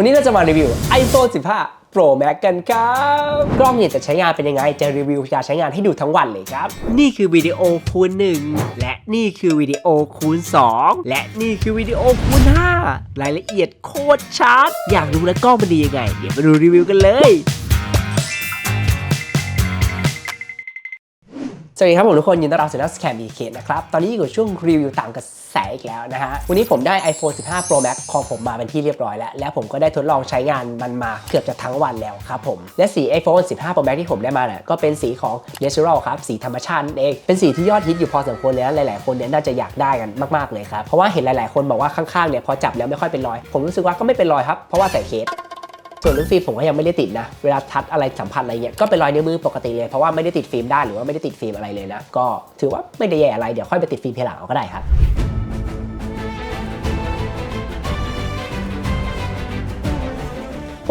วันนี้เราจะมารีวิว iPhone 15 Pro Max กันครับ กล้องเนี่ยจะใช้งานเป็นยังไง จะรีวิวการใช้งานให้ดูทั้งวันเลยครับ นี่คือวิดีโอคูณ 1 และนี่คือวิดีโอคูณ 2 และนี่คือวิดีโอคูณ 5 รายละเอียดโคตรชัด อยากรู้แล้วกล้องมันดียังไง เดี๋ยวมาดูรีวิวกันเลย สวัสดีครับผมทุกคนยินดีต้อนรับสู่นักสแกนบีเคนะครับ ตอนนี้อยู่กับช่วงรีวิวต่างกระแสอีกแล้วนะฮะ วันนี้ผมได้ iPhone 15 Pro Max ของผมมาเป็นที่เรียบร้อยแล้ว และผมก็ได้ทดลองใช้งานมันมาเกือบจะทั้งวันแล้วครับผม และสี iPhone 15 Pro Max ที่ผมได้มาเนี่ยก็เป็นสีของ Natural ครับ สีธรรมชาตินั่นเอง เป็นสีที่ยอดฮิตอยู่พอสมควรเลยนะหลายๆ คนเนี่ยน่าจะอยากได้กันมากๆเลยครับ เพราะว่าเห็นหลาย ๆ คนบอกว่าข้างๆเนี่ยพอจับแล้วไม่ค่อยเป็นรอย ผมรู้สึกว่าก็ไม่เป็นรอยครับ เพราะว่าใส่เคส ส่วนเรื่องฟิล์มผมก็ยังไม่ได้ติดนะ เวลาทัดอะไรสัมผัสอะไรเงี้ยก็เป็นรอยนิ้วมือปกติเลย เพราะว่าไม่ได้ติดฟิล์มด้านหรือว่าไม่ได้ติดฟิล์มอะไรเลยนะ ก็ถือว่าไม่ได้แย่อะไร เดี๋ยวค่อยไปติดฟิล์มทีหลังเอาก็ได้ครับ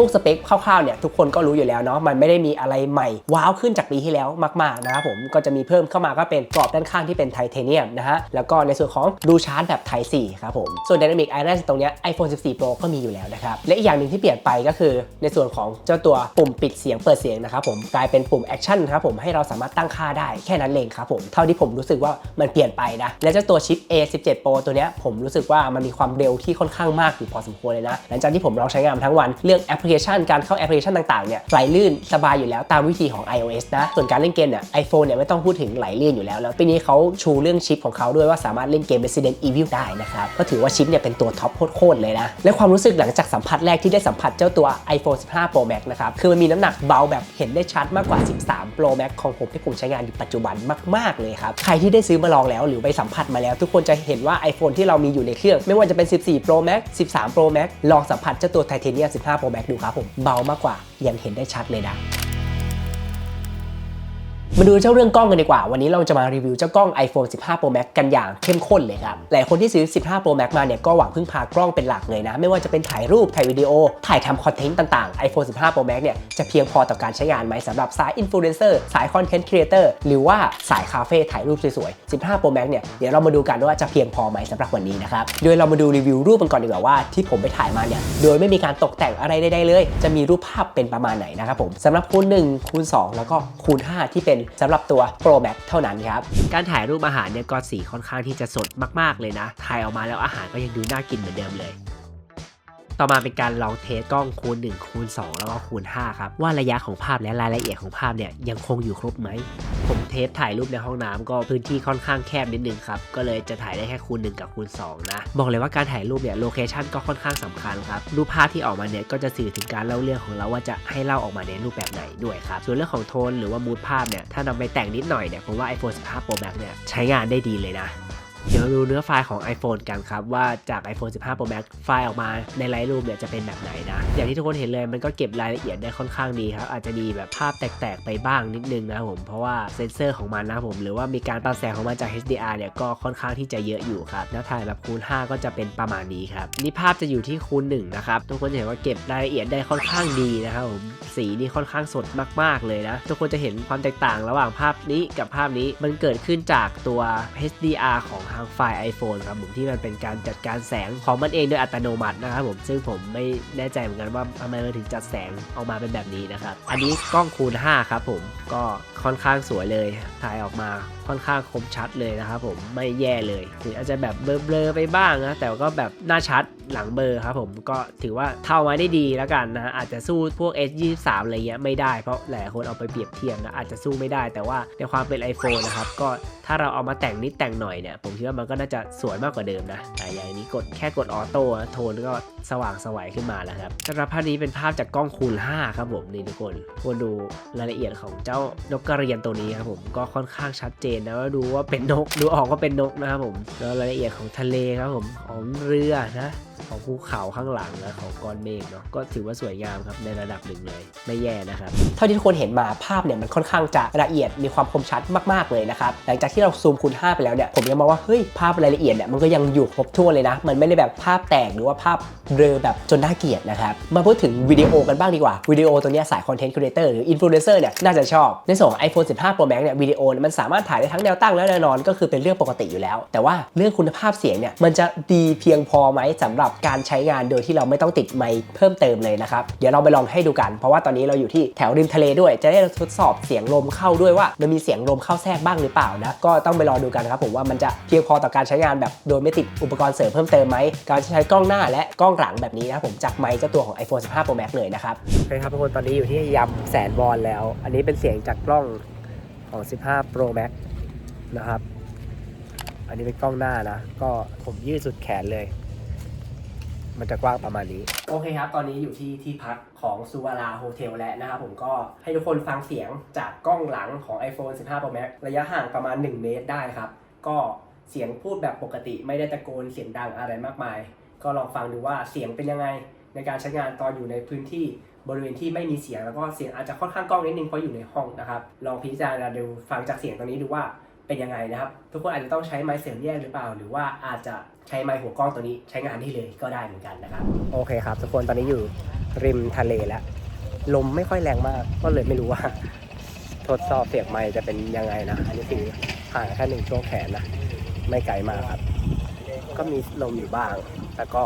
พวกสเปคคร่าวๆเนี่ยทุกคนก็รู้อยู่แล้วเนาะมันไม่ได้มีอะไรใหม่ว้าวขึ้นจากปีที่แล้วมากๆนะครับผมก็จะมีเพิ่มเข้ามาก็เป็นกรอบด้านข้างที่เป็นไทเทเนียมนะฮะแล้วก็ในส่วนของรูชาร์จแบบ Type C ครับผมส่วน Dynamic Island ตรงเนี้ย iPhone 14 Pro ก็มีอยู่แล้วนะครับและอีกอย่างหนึ่งที่เปลี่ยนไปก็คือ ในส่วนของเจ้าตัวปุ่มปิดเสียงเปิดเสียงนะครับผมกลายเป็นปุ่ม Action ครับผมให้เราสามารถตั้งค่าได้แค่นั้นเองครับผมเท่าที่ผมรู้สึกว่ามันเปลี่ยนไปนะและเจ้าตัวชิป A17 Pro ตัวเนี้ยผมรู้สึกว่ามันมีความเร็วที่ค่อนข้างมากอยู่พอสมควรเลยนะหลังจากที่ผมลองใช้งานทั้งวันเรื่องแอปลิเคชัน การเข้าแอปพลิเคชันต่างๆเนี่ยไหลลื่นสบายอยู่แล้วตามวิธีของ iOS นะ ส่วนการเล่นเกมเนี่ย iPhone เนี่ยไม่ต้องพูดถึงไหลลื่นอยู่แล้ว แล้วปีนี้เขาชูเรื่องชิปของเขาด้วยว่าสามารถเล่นเกม Resident Evil ได้นะครับ ก็ถือว่าชิปเนี่ยเป็นตัวท็อปโคตรเลยนะ และความรู้สึกหลังจากสัมผัสแรกที่ได้สัมผัสเจ้าตัว iPhone 15 Pro Max นะครับ คือมันมีน้ำหนักเบาแบบเห็นได้ชัดมากกว่า 13 Pro Max ของผมที่ผมใช้งานอยู่ปัจจุบันมาก ๆ เลยครับ ใครที่ได้ซื้อมาลองแล้วหรือไปสัมผัสมาแล้ว ทุกคนจะเห็นว่า iPhone ที่เรามีอยู่ในเครื่อง ไม่ว่าจะเป็น 14 Pro Max 13 Pro Max ลองสัมผัสเจ้าตัว Titanium 15 Pro Max ดูครับผมเบามากกว่ายังเห็นได้ชัดเลยนะ มาดูเจ้าเรื่องกล้องกันดีกว่า วันนี้เราจะมารีวิวเจ้ากล้อง iPhone 15 Pro Max กันอย่างเข้มข้นเลยครับ หลายคนที่ซื้อ 15 Pro Max มาเนี่ยก็หวังพึ่งพากล้องเป็นหลักเลยนะ ไม่ว่าจะเป็นถ่ายรูป ถ่ายวิดีโอ ถ่ายทำคอนเทนต์ต่างๆ iPhone 15 Pro Max เนี่ยจะเพียงพอต่อการใช้งานไหมสำหรับสายอินฟลูเอนเซอร์ สายคอนเทนต์ครีเอเตอร์หรือว่าสายคาเฟ่ถ่ายรูปสวยๆ 15 Pro Max เนี่ยเดี๋ยวเรามาดูกันว่าจะเพียงพอไหมสำหรับวันนี้นะครับ โดยเรามาดูรีวิวรูปกันก่อนดีกว่าว่าที่ผมไปถ่ายมาเนี่ย โดยไม่มีการตกแต่งอะไรใดๆเลย จะมีรูปภาพเป็นประมาณไหนนะครับผมสำหรับคูณ1คูณ2 แล้วก็คูณ 5 ที่เป็นสำหรับตัว Pro Max เท่านั้นครับ การถ่ายรูปอาหารเนี่ยก็สีค่อนข้างที่จะสดมากๆเลยนะ ถ่ายออกมาแล้วอาหารก็ยังดูน่ากินเหมือนเดิมเลย ต่อมาเป็นการลองเทสกล้องคูณ1คูณ2 แล้วก็คูณ5ครับว่าระยะของภาพและรายละเอียดของภาพเนี่ยยังคงอยู่ครบไหมผมเทสถ่ายรูปในห้องน้ำก็พื้นที่ค่อนข้างแคบนิดนึงครับก็เลยจะถ่ายได้แค่คูณ1กับคูณ2นะบอกเลยว่าการถ่ายรูปเนี่ยโลเคชันก็ค่อนข้างสำคัญครับรูปภาพที่ออกมาเนี่ยก็จะสื่อถึงการเล่าเรื่องของเราว่าจะให้เล่าออกมาในรูปแบบไหนด้วยครับส่วนเรื่องของโทนหรือว่ามูดภาพเนี่ยถ้านำไปแต่งนิดหน่อยเนี่ยผมว่า iPhone 15 Pro Max เนี่ยใช้งานได้ดีเลยนะ เดี๋ยวดูเนื้อไฟล์ของ iPhone กันครับ ว่าจาก iPhone 15 Pro Max ไฟล์ออกมาในไลท์รูปเนี่ยจะเป็นแบบไหนนะ อย่างที่ทุกคนเห็นเลยมันก็เก็บรายละเอียดได้ค่อนข้างดีครับ อาจจะมีแบบภาพแตกๆไปบ้างนิดนึงนะผม เพราะว่าเซนเซอร์ของมันนะผม หรือว่ามีการปรับแสงของมันจาก HDR เนี่ยก็ค่อนข้างที่จะเยอะอยู่ครับแล้วถ่ายแบบคูณ 5 ก็จะเป็นประมาณนี้ครับนี่ภาพจะอยู่ที่คูณ1นะครับทุกคนจะเห็นว่าเก็บรายละเอียดได้ค่อนข้างดีนะครับผมสีนี่ค่อนข้างสดมาก ๆเลยนะทุกคนจะเห็นความแตกต่างระหว่างภาพนี้กับภาพนี้มันเกิดขึ้นจากตัว HDR ของทางไฟล์ iPhone ครับผมที่มันเป็นการจัดการแสงของมันเองโดยอัตโนมัตินะครับผมซึ่งผมไม่แน่ใจเหมือนกันว่าทำไมมันถึงจัดแสงออกมาเป็นแบบนี้นะครับ อันนี้กล้องคูณ 5 ครับผมก็ค่อนข้างสวยเลย ถ่ายออกมาค่อนข้างคมชัดเลยนะครับผมไม่แย่เลยถึงอาจจะแบบเบลอๆไปบ้างนะแต่ก็แบบหน้าชัดหลังเบลอครับผมก็ถือว่าเท่ามาได้ดีแล้วกันนะอาจจะสู้พวก S23 อะไรเงี้ยไม่ได้เพราะหลายคนเอาไปเปรียบเทียบนะอาจจะสู้ไม่ได้ แต่ว่าในความเป็น iPhone นะครับก็ถ้าเราเอามาแต่งนิดแต่งหน่อยเนี่ยผมคิดว่ามันก็น่าจะสวยมากกว่าเดิมนะแต่อย่างนี้กดแค่กดออโต้โทนก็สว่างสวัยขึ้นมาแล้วครับสำหรับภาพนี้เป็นภาพจากกล้องคูณ 5 ครับผมนี่ทุกคนควรดูรายละเอียดของเจ้านกกระเรียนตัวนี้ครับผมก็ค่อนข้างชัดเจนนะว่าดูว่าเป็นนกดูออกว่าเป็นนกนะครับผมแล้วรายละเอียดของทะเลครับผมของเรือนะ ของภูเขาข้างหลังนะของก้อนเมฆเนาะก็ถือว่าสวยงามครับในระดับหนึ่งเลย ไม่แย่นะครับเท่าที่ทุกคนเห็นมาภาพเนี่ยมันค่อนข้างจะละเอียดมีความคมชัดมากๆเลยนะครับหลังจากที่เราซูมคูณ5ไปแล้วเนี่ยผมยังมองว่าเฮ้ยภาพรายละเอียดเนี่ยมันก็ยังอยู่ครบถ้วนเลยนะ มันไม่ได้แบบภาพแตกหรือว่าภาพเบลอแบบจนน่าเกลียดนะครับมาพูดถึงวิดีโอกันบ้างดีกว่าวิดีโอตัวเนี้ยสายคอนเทนต์ครีเอเตอร์หรืออินฟลูเอนเซอร์เนี่ยน่าจะชอบในส่วนของ iPhone 15 Pro Max เนี่ยวิดีโอมันสามารถถ่ายได้ทั้งแนวตั้งและแนวนอนก็คือเป็นเรื่องปกติอยู่แล้ว แต่ว่าเรื่องคุณภาพเสียงเนี่ยมันจะดีเพียงพอไหมสำหรับการใช้งานโดยที่เราไม่ต้องติดไมค์เพิ่มเติมเลยนะครับ เดี๋ยวเราไปลองให้ดูกัน เพราะว่าตอนนี้เราอยู่ที่แถวริมทะเลด้วย จะได้ทดสอบเสียงลมเข้าด้วยว่า มันมีเสียงลมเข้าแทรกบ้างหรือเปล่านะ ก็ต้องไปรอดูกันครับผมว่ามันจะเพียงพอต่อการใช้งานแบบโดยไม่ติดอุปกรณ์เสริมเพิ่มเติมไหม การใช้กล้องหน้าและกล้องหลังแบบนี้นะผมจากไมค์เจ้าตัวของ iPhone 15 Pro Max เลยนะครับโอเคครับทุกคนตอนนี้อยู่ที่ยำแสนบอลแล้ว อันนี้เป็นเสียงจากกล้องของ 15 Pro Max นะครับ อันนี้เป็นกล้องหน้านะ ก็ผมยืดสุดแขนเลย มันจะกว้างประมาณนี้ โอเคครับ ตอนนี้อยู่ที่ที่พักของซูวาราโฮเทลแล้วนะครับผมก็ให้ทุกคนฟังเสียงจากกล้องหลังของ iPhone 15 Pro Max ระยะห่างประมาณ 1 เมตรได้ครับ ก็เสียงพูดแบบปกติไม่ได้ตะโกนเสียงดังอะไรมากมาย ก็ลองฟังดูว่าเสียงเป็นยังไง ในการใช้งานตอนอยู่ในพื้นที่บริเวณที่ไม่มีเสียงแล้วก็เสียงอาจจะค่อนข้างกล้องนิดนึงเพราะอยู่ในห้องนะครับ ลองพิจารณาดูฟังจากเสียงตรงนี้ดูว่าเป็นยังไงนะครับ ทุกคนอาจจะต้องใช้ไมค์เสียงแยกหรือเปล่า หรือว่าอาจจะ ใช้ไมค์หัวกล้องตัวนี้ใช้งานได้เลยก็ได้เหมือนกันนะครับ โอเคครับทุกคนตอนนี้อยู่ริมทะเลแล้ว ลมไม่ค่อยแรงมากก็เลยไม่รู้ว่า ทดสอบเสียงไมค์จะเป็นยังไงนะ อันนี้คือห่างแค่หนึ่งช่วงแขนนะ ไม่ไกลมากครับ ก็มีลมอยู่บ้าง แต่ก็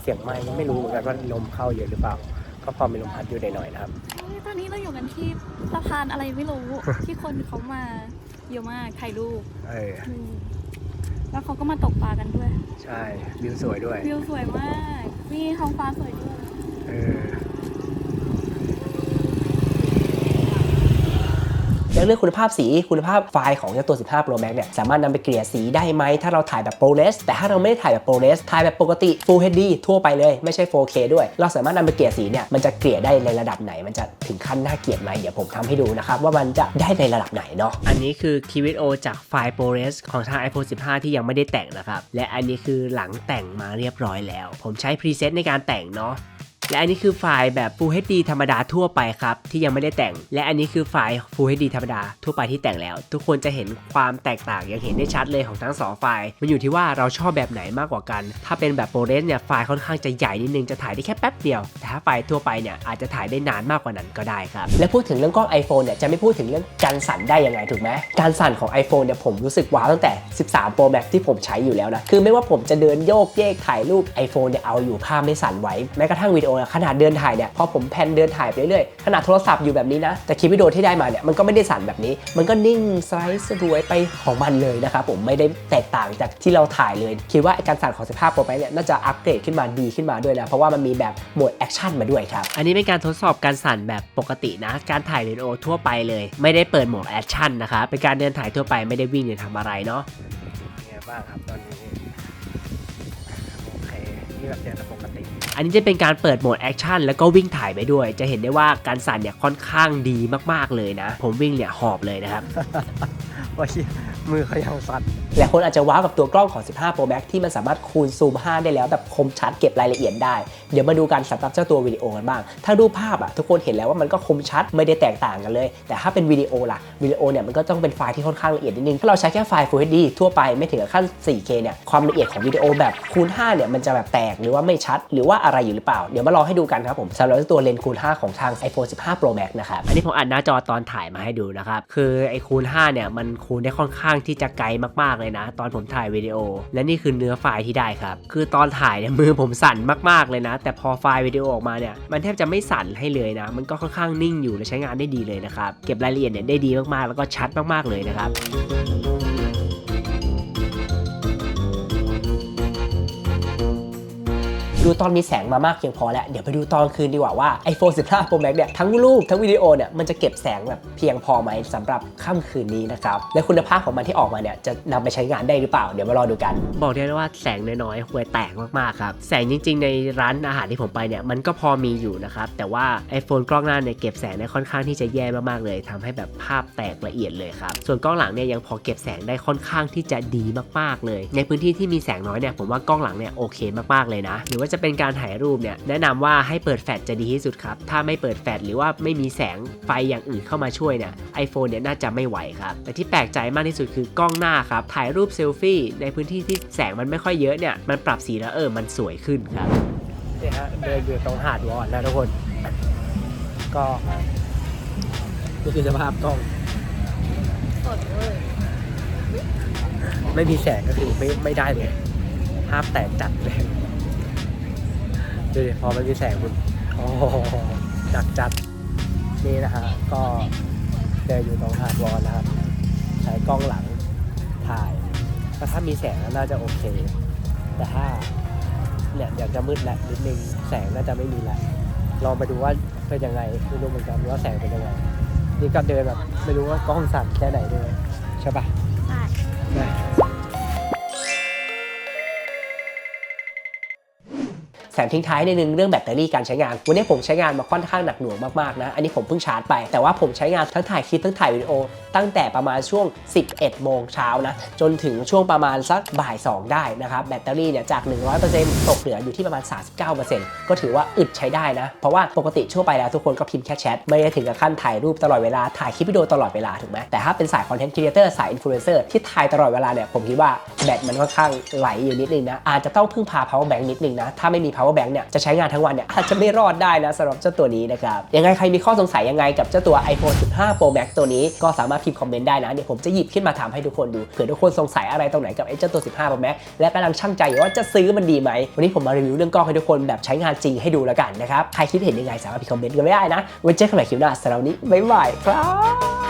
เสียงไม้ไม่รู้เหมือนกันว่าลมเข้าเยอะหรือเปล่า ก็พอมีลมพัดอยู่หน่อยๆนะครับเฮ้ยตอนนี้เราอยู่กันที่สะพานอะไรไม่รู้ที่คนเขามาเยอะมากถ่ายรูปเอออืม แล้วเขาก็มาตกปลากันด้วย ใช่ วิวสวยด้วย วิวสวยมากมีท้องฟ้าสวยด้วย เออแล้ว เรื่องคุณภาพสีคุณภาพไฟล์ของเจ้าตัว 15 Pro Max เนี่ยสามารถนำไปเกลี่ยสีได้ไหมถ้าเราถ่ายแบบ ProRes แต่ถ้าเราไม่ได้ถ่ายแบบ ProRes ถ่ายแบบปกติ Full HD ทั่วไปเลยไม่ใช่ 4K ด้วย เราสามารถนำไปเกลี่ยสีเนี่ยมันจะเกลี่ยได้ในระดับไหน มันจะถึงขั้นน่าเกลียดไหมเดี๋ยวผมทำให้ดูนะครับว่ามันจะได้ในระดับไหนเนาะอันนี้คือคลิปวิดีโอจากไฟล์ ProRes ของทาง iPhone 15 ที่ยังไม่ได้แต่งนะครับและอันนี้คือหลังแต่งมาเรียบร้อยแล้ว ผมใช้พรีเซตในการแต่งเนาะ และอันนี้คือไฟล์แบบ Full HD ธรรมดาทั่วไปครับ ที่ยังไม่ได้แต่ง และอันนี้คือไฟล์ Full HD ธรรมดาทั่วไปที่แต่งแล้ว ทุกคนจะเห็นความแตกต่างอย่างเห็นได้ชัดเลยของทั้งสองไฟล์ มันอยู่ที่ว่าเราชอบแบบไหนมากกว่ากัน ถ้าเป็นแบบ ProRes เนี่ยไฟล์ค่อนข้างจะใหญ่นิดนึงจะถ่ายได้แค่แป๊บเดียว แต่ถ้าไฟล์ทั่วไปเนี่ยอาจจะถ่ายได้นานมากกว่านั้นก็ได้ครับ และพูดถึงเรื่องกล้อง iPhone เนี่ยจะไม่พูดถึงเรื่องการสั่นได้ยังไงถูกไหมการสั่นของ iPhone เนี่ยผมรู้สึกว้าวตั้งแต่ 13 Pro Max ที่ผมใช้อยู่แล้วนะคือไม่ว่าผมจะเดินโยกเยกถ่ายรูป iPhone เนี่ยเอาอยู่ภาพไม่สั่นไหวแม้กระทั่งวิดีโอขนาดเดินถ่ายเนี่ยพอผมแพนเดินถ่ายไปเรื่อยๆขนาดโทรศัพท์อยู่แบบนี้นะแต่คลิปวิดีโอที่ได้มาเนี่ยมันก็ไม่ได้สั่นแบบนี้ มันก็นิ่งสไลด์สะดวยไปของมันเลยนะครับผมไม่ได้แตกต่างจากที่เราถ่ายเลย คิดว่าการสั่นของ15 Pro Max เนี่ยน่าจะอัปเกรดขึ้นมาดีขึ้นมาด้วยนะเพราะว่ามันมีแบบโหมดแอคชั่นมาด้วยครับอันนี้เป็นการทดสอบการสั่นแบบปกตินะ การถ่ายวิดีโอทั่วไปเลย ไม่ได้เปิดโหมดแอคชั่นนะครับเป็นการเดินถ่ายทั่วไปไม่ได้วิ่งหรือทำอะไรเนาะเป็นไงบ้างครับตอนนี้โอเคนี่แบบเดินปกติอั นนี้จะเป็นการเปิดโหมดแอคชั่นแล้วก็วิ่งถ่ายไปด้วย จะเห็นได้ว่าการสั่นเนี่ยค่อนข้างดีมากๆเลยนะ ผมวิ่งเนี่ยหอบเลยนะครับ มือเขายังสั่นหลายคนอาจจะว้าวกับตัวกล้องของ 15 Pro Max ที่มันสามารถคูณซูม 5 ได้แล้วแบบคมชัดเก็บรายละเอียดได้ เดี๋ยวมาดูกันสำหรับเจ้าตัววิดีโอกันบ้าง ถ้ารูปภาพอะทุกคนเห็นแล้วว่ามันก็คมชัดไม่ได้แตกต่างกันเลย แต่ถ้าเป็นวิดีโอล่ะวิดีโอเนี่ยมันก็ต้องเป็นไฟล์ที่ค่อนข้างละเอียดนิดนึง ถ้าเราใช้แค่ไฟล์ Full HD ทั่วไปไม่ถึงกับขั้น 4K เนี่ยความละเอียดของวิดีโอแบบคูณ 5 เนี่ยมันจะแบบแตกหรือว่าไม่ชัด หรือว่าอะไรอยู่หรือเปล่า เดี๋ยวมาลองให้ดูกันครับผมสำหรับเจ้าตัวเลนส์คูณ 5 ของทาง iPhone 15 Pro Max นะครับอันนี้ผมอัดหน้าจอตอนถ่ายมาให้ดูนะครับคือไอ้คูณ5เนี่ยมันคูณได้ค่อนข้างที่จะไกลมากๆเลยนะ ตอนผมถ่ายวิดีโอ และนี่คือเนื้อไฟล์ที่ได้ครับ คือตอนถ่ายเนี่ยมือผมสั่นมากๆเลยนะ แต่พอไฟล์วิดีโอออกมาเนี่ยมันแทบจะไม่สั่นให้เลยนะ มันก็ค่อนข้างนิ่งอยู่และใช้งานได้ดีเลยนะครับ เก็บรายละเอียดเนี่ยได้ดีมากๆ แล้วก็ชัดมากๆเลยนะครับ ดูตอนมีแสงมามากเพียงพอแล้ว เดี๋ยวไปดูตอนคืนดีกว่าว่า iPhone 15 Pro Max เนี่ยทั้งรูปทั้งวิดีโอเนี่ยมันจะเก็บแสงแบบเพียงพอไหมสำหรับค่ำคืนนี้นะครับ และคุณภาพของมันที่ออกมาเนี่ยจะนำไปใช้งานได้หรือเปล่า เดี๋ยวมารอดูกัน บอกได้เลยว่าแสงน้อยๆห่วยแตกมากๆครับแสงจริง ๆ ในร้านอาหารที่ผมไปเนี่ยมันก็พอมีอยู่นะครับแต่ว่า iPhone กล้องหน้าเนี่ยเก็บแสงได้ค่อนข้างที่จะแย่มากๆเลยทำให้แบบภาพแตกละเอียดเลยครับส่วนกล้องหลังเนี่ยยังพอเก็บแสงได้ค่อนข้างที่จะดีมากๆเลย ในพื้นที่ที่มีแสงน้อยเนี่ยผมว่ากล้องหลังเนี่ยโอเคมากๆเลยนะหรือว่าจะเป็นการถ่ายรูปเนี่ยแนะนำว่าให้เปิดแฟลชจะดีที่สุดครับ ถ้าไม่เปิดแฟลชหรือว่าไม่มีแสงไฟอย่างอื่นเข้ามาช่วยเนี่ย iPhone เนี่ยน่าจะไม่ไหวครับแต่ที่แปลกใจมากที่สุดคือกล้องหน้าครับถ่ายรูปเซลฟี่ในพื้นที่ที่แสงมันไม่ค่อยเยอะเนี่ยมันปรับสีแล้วเออมันสวยขึ้นครับนี่ฮะเดินอยู่ตรงหาดวอนนะทุกคน ก็นี่คือสภาพกล้องสดเลยไม่มีแสงก็คือไม่ไม่ได้เลยภาพแตกจัดเลย ดูดิพอมันมีแสงคุณโอ้โหหนักจัดนี่นะฮะก็เดินอยู่ตรงหาดวอนนะครับ ใช้กล้องหลังถ่ายก็ถ้ามีแสงน่าจะโอเค แต่ถ้าเนี่ยอยากจะมืดแหละนิดนึงแสงน่าจะไม่มีล้วลองไปดูว่าเป็นยังไงไม่รู้เหมือนกันว่าแสงเป็นยังไงนี่ก็เดินแบบไม่รู้ว่ากล้องสั่นแค่ไหนด้วยใช่ปะ แถมทิ้งท้ายในดนึงเรื่องแบตเตอรี่การใช้งาน วันนี้ผมใช้งานมาค่อนข้างหนักหน่วงมากๆนะ อันนี้ผมเพิ่งชาร์จไป แต่ว่าผมใช้งานทั้งถ่ายคลิปทั้งถ่ายวิดีโอ ตั้งแต่ประมาณช่วง 11 โมงเช้านะ จนถึงช่วงประมาณสักบ่าย 2 ได้นะครับ แบตเตอรี่เนี่ยจาก 100%ตกเหลืออยู่ที่ประมาณ 39%ก็ถือว่าอึดใช้ได้นะ เพราะว่าปกติทั่วไปแล้วทุกคนก็พิมพ์แค่แชท ไม่ได้ถึงกับขั้นถ่ายรูปตลอดเวลา ถ่ายคลิปวิดีโอตลอดเวลาถูกไหมแต่ถ้าเป็นสายคอนเทนต์ครีเอเตอร์สายอินฟลูเอนเซอร์ที่ถ่ายตลอดเวลาเนี่ยผมคิดว่าแบตมันค่อนข้างไหลอยู่นิดนึงนะอาจจะต้องพึ่งพา power bank นิดนึงนะถ้าไม่มี power bank เนี่ยจะใช้งานทั้งวันเนี่ยอาจจะไม่รอดได้นะสำหรับเจ้าตัวนี้นะครับยังไงใครมีข้อสงสัยยังไงกับเจ้าตัว iPhone 15 Pro Max ตัวนี้ก็สามารถพิมพ์คอมเมนต์ได้นะเดี๋ยวผมจะหยิบขึ้นมาถามให้ทุกคนดูเผื่อทุกคนสงสัยอะไรตรงไหนกับไอ้เจ้าตัว 15 Pro Max และกำลังชั่งใจอยู่ว่าจะซื้อมันดีไหมวันนี้ผมมารีวิวเรื่องกล้องให้ทุกคนแบบใช้งานจริงให้ดูแล้วกันนะครับใครคิดเห็นยังไงสามารถพิมพ์คอมเมนต์กันไว้ได้นะไว้เจอกันใหม่คลิปหน้าสำหรับวันนี้บ๊ายบายครับ